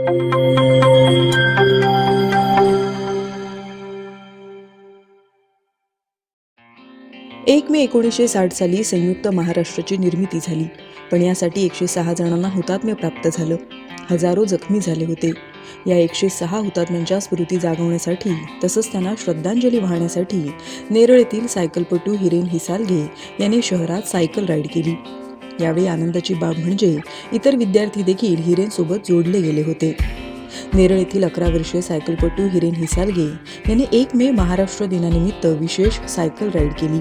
एक मे एकोणीसशे साठ साली संयुक्त महाराष्ट्राची निर्मिती झाली. पण यासाठी एकशे सहा जणांना हुतात्म्य प्राप्त झालं. हजारो जखमी झाले होते. या एकशे सहा हुतात्म्यांच्या स्मृती जागवण्यासाठी तसंच त्यांना श्रद्धांजली वाहण्यासाठी नेरळ येथील सायकलपटू हिरेन हिसालगे यांनी शहरात सायकल राईड केली. यावेळी आनंदाची बाब म्हणजे इतर विद्यार्थी देखील हिरेनसोबत जोडले गेले होते. नेरळ येथील अकरा वर्षीय सायकलपटू हिरेन हिसालगे यांनी एक मे महाराष्ट्र दिनानिमित्त विशेष सायकल राईड केली.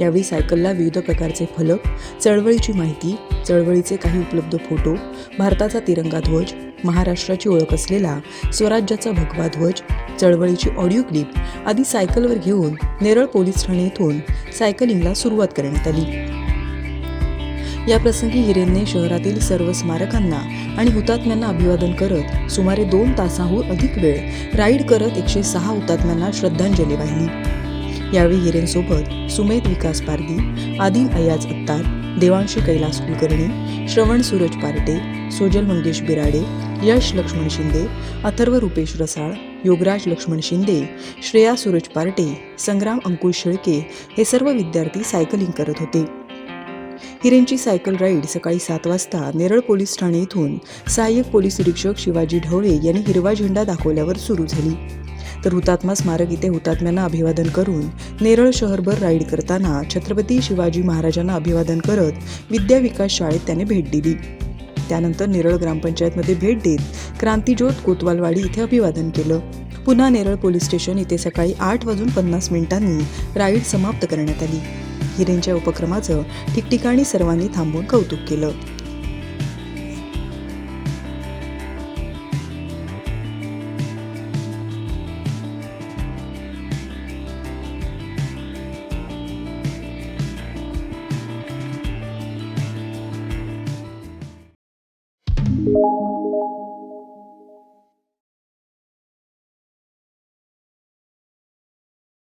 यावेळी सायकलला विविध प्रकारचे फलक चळवळीची माहिती चळवळीचे काही उपलब्ध फोटो भारताचा तिरंगा ध्वज महाराष्ट्राची ओळख असलेला स्वराज्याचा भगवा ध्वज चळवळीची ऑडिओ क्लिप आदी सायकलवर घेऊन नेरळ पोलीस ठाणे येथून सायकलिंगला सुरुवात करण्यात आली. याप्रसंगी हिरेनने शहरातील सर्व स्मारकांना आणि हुतात्म्यांना अभिवादन करत सुमारे दोन तासाहून अधिक वेळ राईड करत एकशे सहा हुतात्म्यांना श्रद्धांजली वाहिली. यावेळी हिरेनसोबत सुमेध विकास पारदी आदिल अयाज अत्तार देवांशी कैलास कुलकर्णी श्रवण सूरज पार्टे सोजल मंगेश बिराडे यश लक्ष्मण शिंदे अथर्व रुपेश रसाळ योगराज लक्ष्मण शिंदे श्रेया सूरज पार्टे संग्राम अंकुश शेळके हे सर्व विद्यार्थी सायकलिंग करत होते. हिरेंची सायकल राईड सकाळी सात वाजता नेरळ पोलीस ठाणे येथून सहाय्यक पोलीस निरीक्षक शिवाजी ढवळे यांनी हिरवा झेंडा दाखवल्यावर सुरू झाली. तर हुतात्मा स्मारक इथे हुतात्म्यांना अभिवादन करून नेरळ शहरभर राईड करताना छत्रपती शिवाजी महाराजांना अभिवादन करत विद्या विकास शाळेत त्याने भेट दिली. त्यानंतर नेरळ ग्रामपंचायतमध्ये भेट देत क्रांतीज्योत कोतवालवाडी इथे अभिवादन केलं. पुन्हा नेरळ पोलीस स्टेशन इथे सकाळी आठ वाजून पन्नास मिनिटांनी राईड समाप्त करण्यात आली. हिरेंच्या उपक्रमाचं ठिकठिकाणी सर्वांनी थांबून कौतुक केलं.